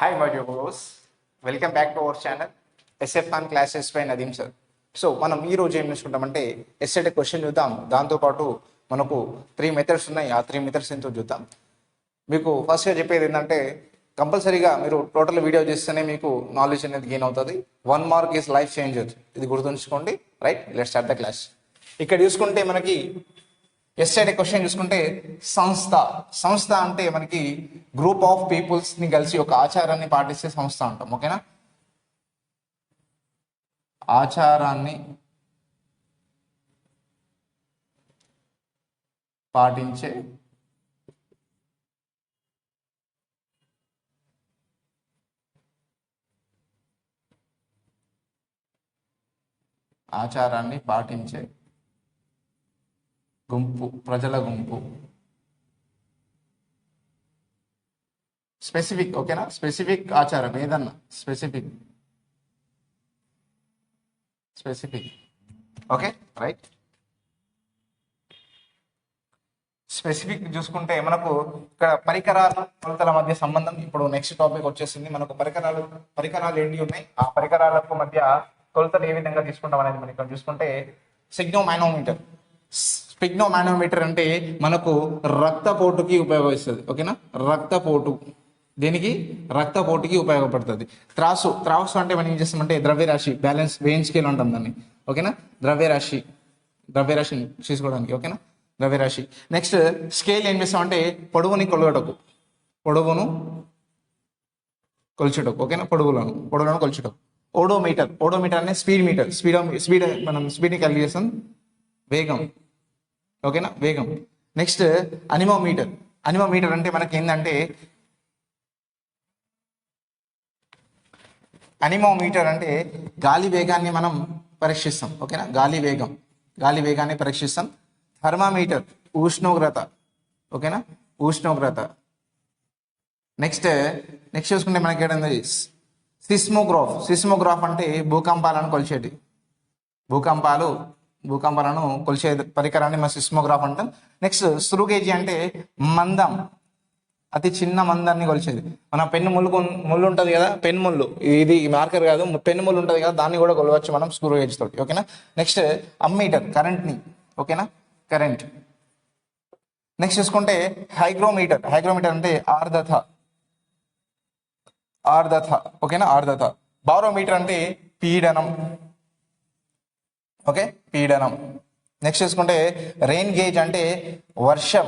Hi my DEOs welcome back to our channel SF Khan classes by Nadeem sir so మనం ఈ రోజు ఏం నేర్చుకుంటామంటే ఎస్ఎడ్ question చూద్దాం. దాంతోపాటు మనకు త్రీ మెథడ్స్ ఉన్నాయి. ఆ త్రీ మెథడ్స్ ఏంటో చూద్దాం. మీకు ఫస్ట్గా చెప్పేది ఏంటంటే కంపల్సరీగా మీరు టోటల్ వీడియో చేస్తేనే మీకు నాలెడ్జ్ అనేది గెయిన్ అవుతుంది. One mark is life changer ఇది గుర్తుంచుకోండి. Right let start the class ఇక్కడ చూసుకుంటే మనకి ఎస్ క్వశ్చన్ చూసుకుంటే సంస్థ. సంస్థ అంటే మనకి గ్రూప్ ఆఫ్ పీపుల్స్ని కలిసి ఒక ఆచారాన్ని పాటిస్తే సంస్థ అంటాం ఓకేనా? ఆచారాన్ని పాటించే ఆచారాన్ని పాటించే గుంపు ప్రజల గుంపు. స్పెసిఫిక్ ఓకేనా? స్పెసిఫిక్ ఆచారం ఏదన్నా? Specific. Specific. Okay right. Specific చూసుకుంటే మనకు ఇక్కడ పరికరాల కొలతల మధ్య సంబంధం ఇప్పుడు నెక్స్ట్ టాపిక్ వచ్చేసింది. మనకు పరికరాలు పరికరాలు ఏంటి ఉన్నాయి? ఆ పరికరాలకు మధ్య కొలతలు ఏ విధంగా తీసుకుంటాం అనేది మనం ఇక్కడ చూసుకుంటే సిగ్నో మైనోమీటర్ స్పిగ్నో మైనోమీటర్ అంటే మనకు రక్తపోటుకి ఉపయోగిస్తుంది ఓకేనా? రక్తపోటు దీనికి రక్తపోటుకి ఉపయోగపడుతుంది. త్రాసు త్రాసు అంటే మనం ఏం చేస్తామంటే ద్రవ్యరాశి బ్యాలెన్స్ వేయింగ్ స్కేల్ అంటాం దాన్ని. ఓకేనా? ద్రవ్యరాశి ద్రవ్యరాశిని చేసుకోవడానికి ఓకేనా? ద్రవ్యరాశి. నెక్స్ట్ స్కేల్ ఏం చేస్తామంటే పొడవుని కొలగటకు పొడవును కొలుచుటకు ఓకేనా? పొడవులను పొడవులను కొలుచుటకు. ఓడోమీటర్ ఓడోమీటర్ అనే స్పీడ్ మీటర్ స్పీడ్ స్పీడ్ మనం స్పీడ్ని కలిగి చేస్తాం వేగం ఓకేనా? వేగం. నెక్స్ట్ అనిమోమీటర్ అనిమోమీటర్ అంటే మనకి ఏంటంటే అనిమోమీటర్ అంటే గాలి వేగాన్ని మనం పరీక్షిస్తాం ఓకేనా? గాలి వేగం. గాలి వేగాన్ని పరీక్షిస్తాం. థర్మామీటర్ ఉష్ణోగ్రత ఓకేనా? ఉష్ణోగ్రత. నెక్స్ట్ నెక్స్ట్ చూసుకుంటే మనకి ఏంటంటే సిస్మోగ్రాఫ్. సిస్మోగ్రాఫ్ అంటే భూకంపాలను కొలిచేటి భూకంపాలు భూకంపాలను కొలిచే పరికరాన్ని మన సిస్మోగ్రాఫ్ అంటాం. నెక్స్ట్ స్రూగేజీ అంటే మందం. అతి చిన్న మందాన్ని కొలిచేది. మన పెన్ను ముళ్ళు ముళ్ళు ఉంటుంది కదా పెన్ ముళ్ళు. ఇది మార్కర్ కాదు పెన్ను ముళ్ళు ఉంటుంది కదా దాన్ని కూడా కొలవచ్చు మనం స్క్రూ గేజ్ తోటి ఓకేనా? నెక్స్ట్ అమ్మీటర్ కరెంట్ని ఓకేనా? కరెంట్. నెక్స్ట్ చూసుకుంటే హైగ్రోమీటర్. హైగ్రోమీటర్ అంటే ఆర్దత ఆర్దత ఓకేనా? ఆర్దత బారోమీటర్ అంటే పీడనం. ఓకే? పీడనం. నెక్స్ట్ చూసుకుంటే రెయిన్ గేజ్ అంటే వర్షం.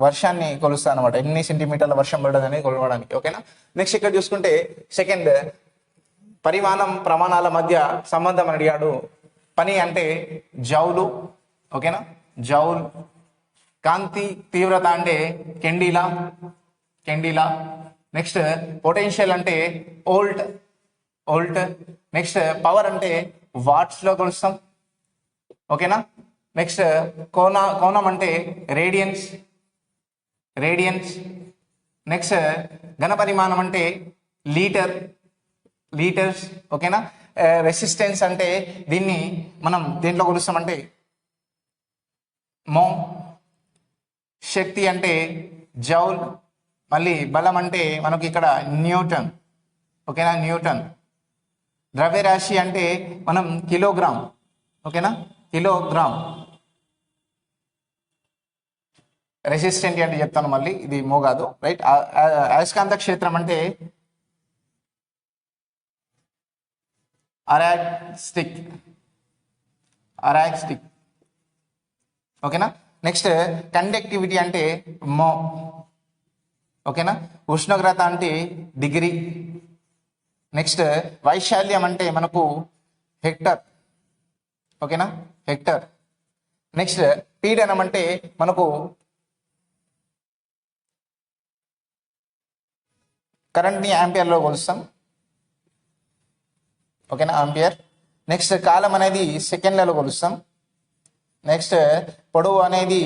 వర్షాన్ని కొలుస్తా అనమాట ఎన్ని సెంటీమీటర్ల వర్షం పడదని కొలవడానికి ఓకేనా నెక్స్ట్ ఇక్కడ చూసుకుంటే సెకండ్ పరిమాణం ప్రమాణాల మధ్య సంబంధం అని అడిగాడు. పని అంటే జౌలు ఓకేనా జౌల్ కాంతి తీవ్రత అంటే కెండీలా? కెండీలా? నెక్స్ట్ పొటెన్షియల్ అంటే ఓల్ట్ ఓల్ట్. నెక్స్ట్ పవర్ అంటే వాట్స్లో కొలుస్తాం ఓకేనా నెక్స్ట్ కోణ కోణం అంటే రేడియన్స్ రేడియన్స్ నెక్స్ట్ ఘన పరిమాణం అంటే లీటర్ లీటర్స్ ఓకేనా రెసిస్టెన్స్ అంటే దీన్ని మనం దేంట్లో కొలుస్తామంటే మో శక్తి అంటే జౌల్ మళ్ళీ బలం అంటే మనకి ఇక్కడ న్యూటన్ ఓకేనా న్యూటన్. ద్రవ్యరాశి అంటే మనం కిలోగ్రామ్ ఓకేనా కిలోగ్రామ్. రెసిస్టెంట్ అంటే చెప్తాను మళ్ళీ ఇది మోగాదు రైట్? అయస్కాంత క్షేత్రం అంటే అరాక్స్టిక్ అరాక్స్టిక్ ఓకేనా? నెక్స్ట్ కండక్టివిటీ అంటే మో. ఓకేనా? ఉష్ణోగ్రత అంటే డిగ్రీ. నెక్స్ట్ వైశాల్యం అంటే మనకు హెక్టర్. ఓకేనా? హెక్టర్. నెక్స్ట్ పీడనం అంటే మనకు కరెంట్ని యాంపియర్లో కొలుస్తాం. ఓకేనా? ఆంపియర్. నెక్స్ట్ కాలం అనేది సెకండ్లలో కొలుస్తాం. నెక్స్ట్ పొడవు అనేది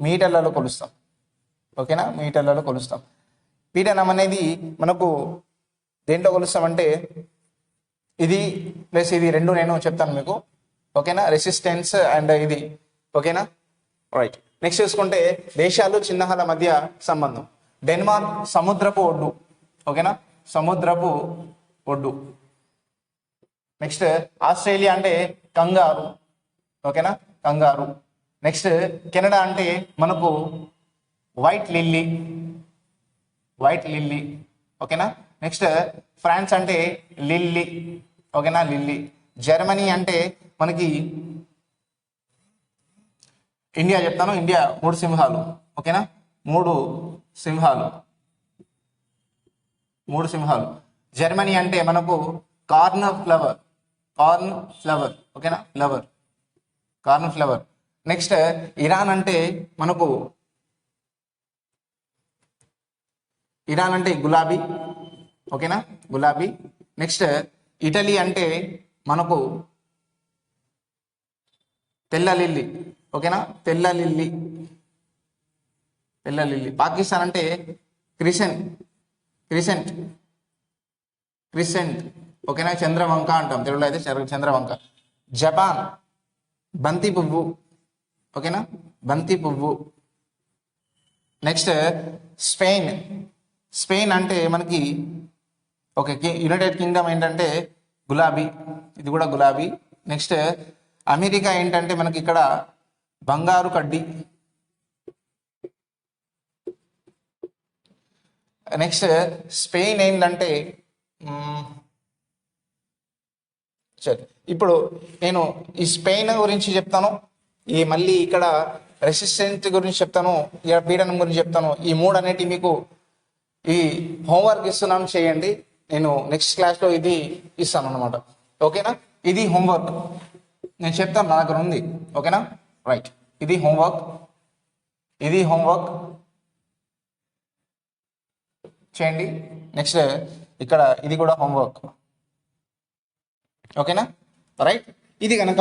మీటర్లలో కొలుస్తాం. ఓకేనా? మీటర్లలో కొలుస్తాం. పీడనం అనేది మనకు దేంట్లో కొలుస్తామంటే ఇది ప్లస్ ఇది రెండు నేను చెప్తాను మీకు. ఓకేనా? రెసిస్టెన్స్ అండ్ ఇది. ఓకేనా? రైట్ నెక్స్ట్ చూసుకుంటే దేశాలు చిహ్నాల మధ్య సంబంధం. డెన్మార్క్ సముద్రపు ఒడ్డు. ఓకేనా? సముద్రపు ఒడ్డు. నెక్స్ట్ ఆస్ట్రేలియా అంటే కంగారు. ఓకేనా? కంగారు. నెక్స్ట్ కెనడా అంటే మనకు వైట్ లిల్లీ వైట్ లిల్లీ ఓకేనా? నెక్స్ట్ ఫ్రాన్స్ అంటే లిల్లీ. ఓకేనా? లిల్లీ. జర్మనీ అంటే మనకి ఇండియా చెప్తాను. ఇండియా మూడు సింహాలు. ఓకేనా? మూడు సింహాలు. మూడు సింహాలు. జర్మనీ అంటే మనకు కార్న్ ఫ్లవర్. Corn flour. ఓకేనా? Flower. Corn flour. Next Iran అంటే మనకు ఇరాన్ అంటే గులాబీ. ఓకేనా? గులాబీ. నెక్స్ట్ ఇటలీ అంటే మనకు తెల్ల లిల్లీ. ఓకేనా? తెల్ల లిల్లీ. తెల్ల లిల్లీ. పాకిస్తాన్ అంటే క్రిషన్ క్రిసెంట్. క్రిసెంట్. ఓకేనా? చంద్రవంక అంటాం. తెలుగులో అయితే చంద్ర- చంద్రవంక. జపాన్. బంతి పువ్వు. ఓకేనా? బంతి పువ్వు. Next Spain. స్పెయిన్ అంటే మనకి ఒక యునైటెడ్ కింగ్డమ్ ఏంటంటే గులాబీ. ఇది కూడా గులాబీ. నెక్స్ట్ అమెరికా ఏంటంటే మనకి ఇక్కడ బంగారు కడ్డీ. నెక్స్ట్ స్పెయిన్ ఏంటంటే సరే ఇప్పుడు నేను ఈ స్పెయిన్ గురించి చెప్తాను ఈ మళ్ళీ ఇక్కడ రెసిస్టెంట్ గురించి చెప్తాను ఇక్కడ పీడనం గురించి చెప్తాను ఈ మూడు అనేటివి మీకు ఈ హోంవర్క్ ఇస్తున్నాం చేయండి నేను నెక్స్ట్ క్లాస్లో ఇది ఇస్తాను అనమాట ఓకేనా? ఇది హోంవర్క్. నేను చెప్తాను నా దగ్గర ఉంది. ఓకేనా? రైట్. ఇది హోంవర్క్. ఇది హోంవర్క్. చేయండి. నెక్స్ట్ ఇక్కడ ఇది కూడా హోంవర్క్ ఓకేనా రైట్ ఇది కనుక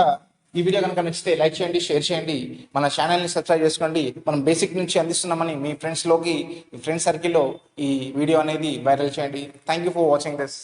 ఈ వీడియో కనుక నచ్చితే లైక్ చేయండి షేర్ చేయండి. మన ఛానల్ని సబ్స్క్రైబ్ చేసుకోండి. మనం బేసిక్ నుంచి అందిస్తున్నామని మీ ఫ్రెండ్స్లోకి మీ ఫ్రెండ్స్ సర్కిల్లో ఈ వీడియో అనేది వైరల్ చేయండి. Thank you for watching this